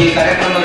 ಈ ಕಾರ್ಯಕ್ರಮದ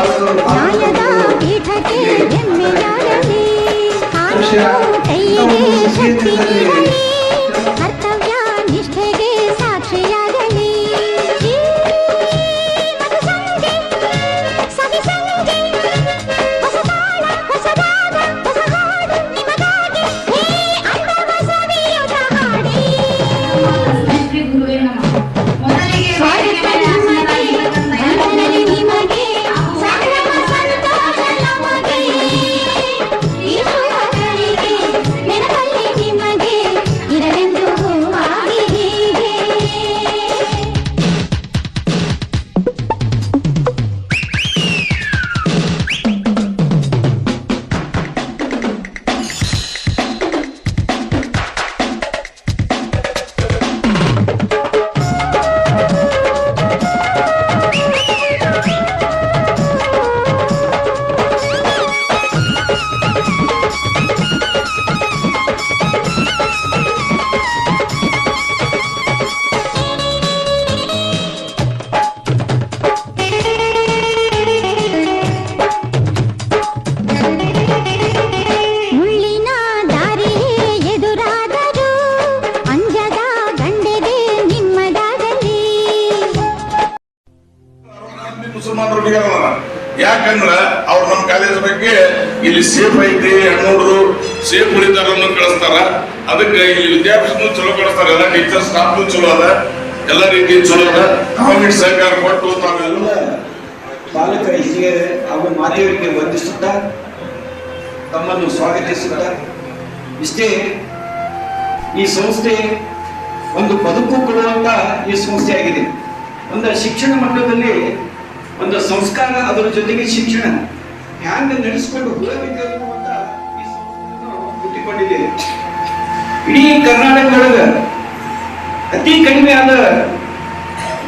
ನಿಮ್ಮದಾಗಲಿ ನ್ಯಾಯದ ಪೀಠಕ್ಕೆ ಹೆಮ್ಮೆಯಾಗಲಿ ಕಾನೂನು ಕೈಗೆ ಯಾಕಂದ್ರ ಅವ್ರು ನಮ್ಮ ಕಾಲೇಜ್ ಬಗ್ಗೆ ಇಲ್ಲಿ ಸೇಫ್ ಐತಿ ಹೆಣ್ಣು ಸೇಫ್ ಉಳಿತಾರನ್ನು ಕಳಿಸ್ತಾರ. ಅದಕ್ಕೆ ಇಲ್ಲಿ ವಿದ್ಯಾಭ್ಯಾಸನು ಚಲೋ ಕಳಿಸ್ತಾರ. ಎಲ್ಲ ಟೀಚರ್ ಸ್ಟಾಫ್ ಚಲೋ ಅದ. ಎಲ್ಲ ರೀತಿ ಚಲೋ ಅದ. ತಾವು ಸಹಕಾರ ಕೊಟ್ಟು ತಾವೆಲ್ಲ ಬಾಲಕ ಹಿರಿಯರೇ ಹಾಗೂ ಮಾತೆಯರಿಗೆ ವಂದಿಸುತ್ತಾ ತಮ್ಮನ್ನು ಸ್ವಾಗತಿಸುತ್ತಾ ಇಷ್ಟೇ ಈ ಸಂಸ್ಥೆ ಒಂದು ಬದುಕು ಕೊಡುವಂತ ಈ ಸಂಸ್ಥೆ ಆಗಿದೆ ಒಂದು ಶಿಕ್ಷಣ ಮಟ್ಟದಲ್ಲಿ ಒಂದು ಸಂಸ್ಕಾರ ಅದರ ಜೊತೆಗೆ ಶಿಕ್ಷಣ. ಹ್ಯಾಂಗ ನಡೆಸ್ಕೊಂಡು ಹೋಗಬೇಕು ಈ ಹುಟ್ಟಿಕೊಂಡಿದೆ. ಇಡೀ ಕರ್ನಾಟಕದೊಳಗ ಅತಿ ಕಡಿಮೆ ಆದ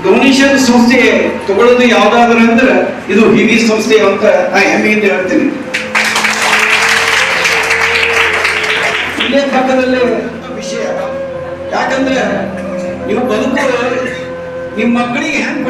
ಡೊನೇಷನ್ ಸಂಸ್ಥೆ ತಗೊಳ್ಳೋದು ಯಾವ್ದಾದ್ರು ಅಂದ್ರೆ ಇದು ಹಿವಿ ಸಂಸ್ಥೆ ಅಂತ ನಾ ಹೆಮ್ಮೆಯಿಂದ ಹೇಳ್ತೇನೆ. ಇಲ್ಲೇ ಪಕ್ಕದಲ್ಲೇ ವಿಷಯ. ಯಾಕಂದ್ರೆ ನೀವು ಬದುಕು ನಿಮ್ಮ ಮಕ್ಕಳಿಗೆ ಹೆಂಗ್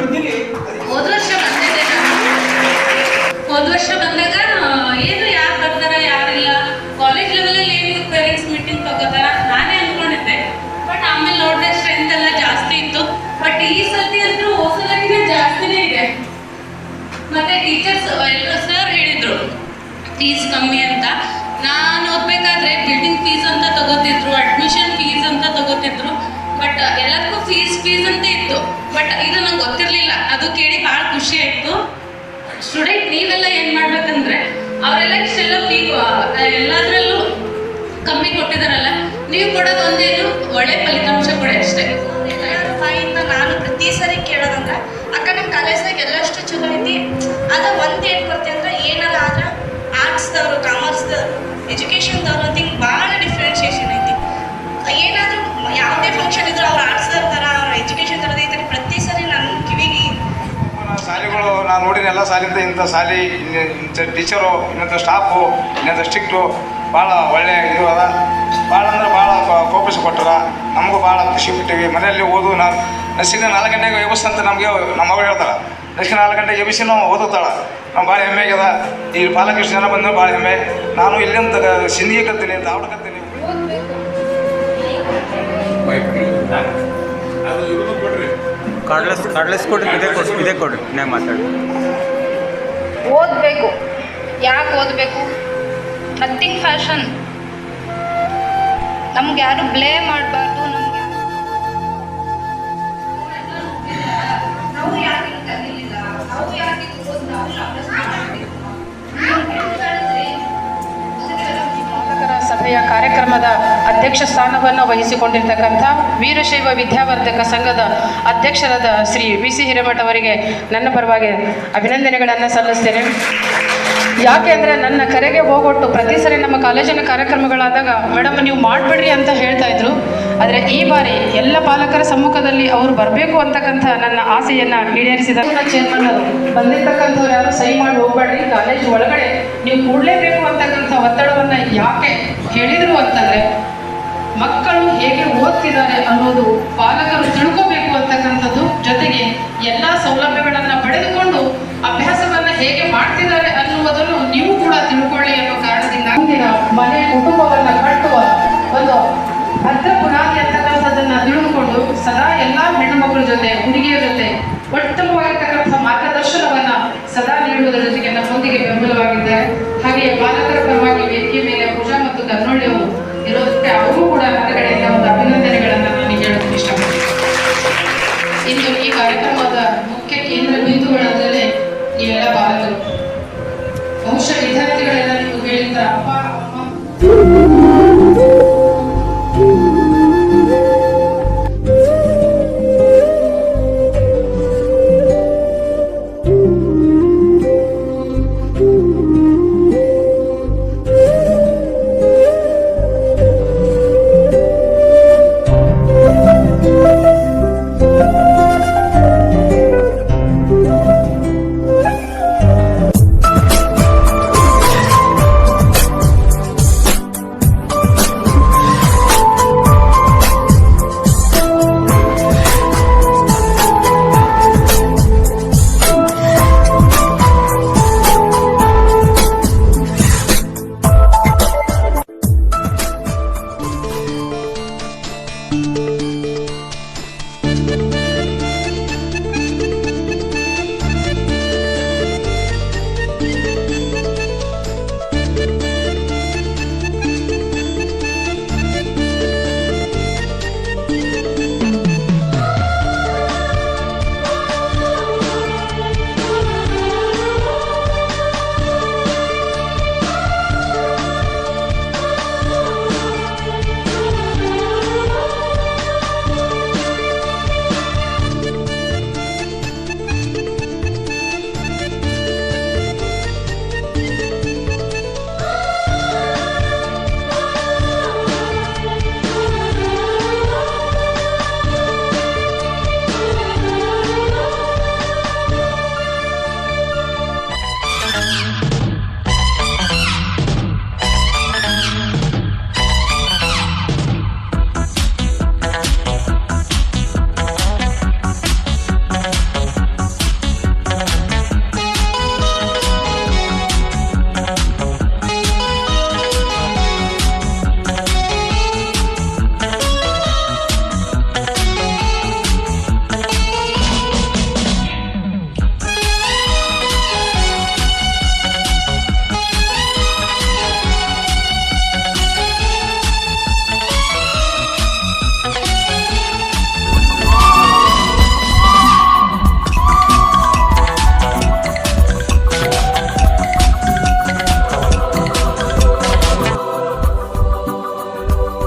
ನಾನು ಓದಬೇಕಾದ್ರೆ ಬಿಲ್ಡಿಂಗ್ ಫೀಸ್ ಅಂತ ತಗೋತಿದ್ರು ಅಡ್ಮಿಷನ್ ಫೀಸ್ ಅಂತ ತಗೋತಿದ್ರು ಬಟ್ ಎಲ್ಲದಕ್ಕೂ ಫೀಸ್ ಫೀಸ್ ಅಂತ ಇತ್ತು. ಬಟ್ ಇದು ನಂಗೆ ಗೊತ್ತಿರಲಿಲ್ಲ. ಅದು ಕೇಳಿ ಭಾಳ ಖುಷಿ ಆಯಿತು. ಸ್ಟೂಡೆಂಟ್ ನೀವೆಲ್ಲ ಏನು ಮಾಡ್ಬೇಕಂದ್ರೆ ಅವರೆಲ್ಲ ಇಷ್ಟೆಲ್ಲ ಫೀ ಎಲ್ಲದರಲ್ಲೂ ಕಮ್ಮಿ ಕೊಟ್ಟಿದಾರಲ್ಲ, ನೀವು ಕೊಡೋದು ಒಂದೇನು ಒಳ್ಳೆ ಫಲಿತಾಂಶ ಕೊಡಿ ಅಷ್ಟೇ. ಡಿಫ್ರೆನ್ಷಿಯೇಷನ್ ಅನ್ನೋದಕ್ಕೆ ಭಾಳ ಡಿಫ್ರೆನ್ಷಿಯೇಷನ್ ಐತಿ. ಏನಾದರೂ ಯಾವುದೇ ಫಂಕ್ಷನ್ ಇದ್ರೂ ಅವ್ರು ಆರ್ಟ್ಸ್ ತರ, ಅವ್ರ ಎಜುಕೇಷನ್ ಥರದ ಐತೆ ಪ್ರತಿ ಸಾರಿ ನನ್ನ ಕಿವಿಗೆ ಶಾಲೆಗಳು, ನಾನು ನೋಡಿದ ಎಲ್ಲ ಶಾಲೆಯಿಂದ ಇಂಥ ಶಾಲೆ ಇಂಥ ಟೀಚರು ಇನ್ನೊಂಥ ಸ್ಟಾಫು ಇನ್ನೊಂಥ ಸ್ಟ್ರಿಕ್ಟು ಭಾಳ ಒಳ್ಳೆಯ ಇದು ಅದ. ಭಾಳ ಅಂದ್ರೆ ಭಾಳ ಕೋಪಿಸ್ ಕೊಟ್ಟರ. ನಮಗೂ ಭಾಳ ಖುಷಿ ಬಿಟ್ಟಿವಿ ಮನೆಯಲ್ಲಿ ಓದು, ನಾನು ನಸಿನ ನಾಲ್ಕು ಗಂಟೆಗೆ ವ್ಯವಸ್ಥೆ ಅಂತ ನಮಗೆ ನಮ್ಮ ಮಗಳು ಹೇಳ್ತಾರೆ. ನಸಿನ ನಾಲ್ಕು ಗಂಟೆ ಎಬ್ಬಿಸಿ ನಾವು ಓದುತ್ತಾಳೆ ನಾವು ಭಾಳ ಹೆಮ್ಮೆ ಆಗ್ಯದ. ಈ ಬಾಲಕೃಷ್ಣ ಜನ ಬಂದ್ರೆ ಭಾಳ ಹೆಮ್ಮೆ. ನಾನು ಇಲ್ಲಿಂದ ಸಿಂಧಿಗೆ ಕಲ್ತೀನಿ ಅಂತ ಕಲ್ತೀನಿ ಇವ್ರದ್ದು ಕೊಡ್ರಿ ಕಾರ್ಡ್ಲೆಸ್ ಕಾರ್ಡ್ಲೆಸ್ ಕೊಡ್ರಿ ಇದೇ ಕೊಡ್ರಿ ಇದೇ ಕೊಡ್ರಿ. ಮಾತಾಡಿ ಓದಬೇಕು. ಯಾಕೆ ಓದಬೇಕು? ನಥಿಂಗ್ ಫ್ಯಾಷನ್ ನಮ್ಗೆ ಯಾರು ಬ್ಲೇ ಮಾಡಬಾರ್ದು. ಕಾರ್ಯಕ್ರಮದ ಅಧ್ಯಕ್ಷ ಸ್ಥಾನವನ್ನು ವಹಿಸಿಕೊಂಡಿರ್ತಕ್ಕಂಥ ವೀರಶೈವ ವಿದ್ಯಾವರ್ಧಕ ಸಂಘದ ಅಧ್ಯಕ್ಷರಾದ ಶ್ರೀ ಬಿ ಸಿ ಹಿರೇಮಠ ಅವರಿಗೆ ನನ್ನ ಪರವಾಗಿ ಅಭಿನಂದನೆಗಳನ್ನು ಸಲ್ಲಿಸ್ತೇನೆ. ಯಾಕೆ ಅಂದರೆ ನನ್ನ ಕರೆಗೆ ಹೋಗೊಟ್ಟು ಪ್ರತಿ ಸರಿ ನಮ್ಮ ಕಾಲೇಜಿನ ಕಾರ್ಯಕ್ರಮಗಳಾದಾಗ ಮೇಡಮ್ ನೀವು ಮಾಡಬೇಡ್ರಿ ಅಂತ ಹೇಳ್ತಾ ಇದ್ರು. ಆದರೆ ಈ ಬಾರಿ ಎಲ್ಲ ಪಾಲಕರ ಸಮ್ಮುಖದಲ್ಲಿ ಅವರು ಬರಬೇಕು ಅಂತಕ್ಕಂಥ ನನ್ನ ಆಸೆಯನ್ನು ಈಡೇರಿಸಿದ ಚೇರ್ಮನ್ ಅವರು, ಬಂದಿರ್ತಕ್ಕಂಥವ್ರು ಯಾರು ಸಹಿ ಮಾಡಿ ಹೋಗ್ಬೇಡ್ರಿ ಕಾಲೇಜ್ ಒಳಗಡೆ ನೀವು ಕೂಡಲೇಬೇಕು ಅಂತಕ್ಕಂಥ ಒತ್ತಡವನ್ನು ಯಾಕೆ ಹೇಳಿದರು ಅಂತಂದರೆ, ಮಕ್ಕಳು ಹೇಗೆ ಓದ್ತಿದ್ದಾರೆ ಅನ್ನೋದು ಪಾಲಕರು ತಿಳ್ಕೋಬೇಕು ಅಂತಕ್ಕಂಥದ್ದು ಸದಾ ಎಲ್ಲ ಹೆಣ್ಣು ಮಕ್ಕಳ ಜೊತೆ, ಹುಡುಗಿಯರ ಜೊತೆ ಉತ್ತಮವಾಗಿರ್ತಕ್ಕಂಥ ಮಾರ್ಗದರ್ಶನವನ್ನ ಸದಾ ನೀಡುವುದರ ಜೊತೆಗೆ ನಮ್ಮೊಂದಿಗೆ ಬೆಂಬಲವಾಗಿದ್ದಾರೆ. ಹಾಗೆಯೇ ಪಾಲಕರ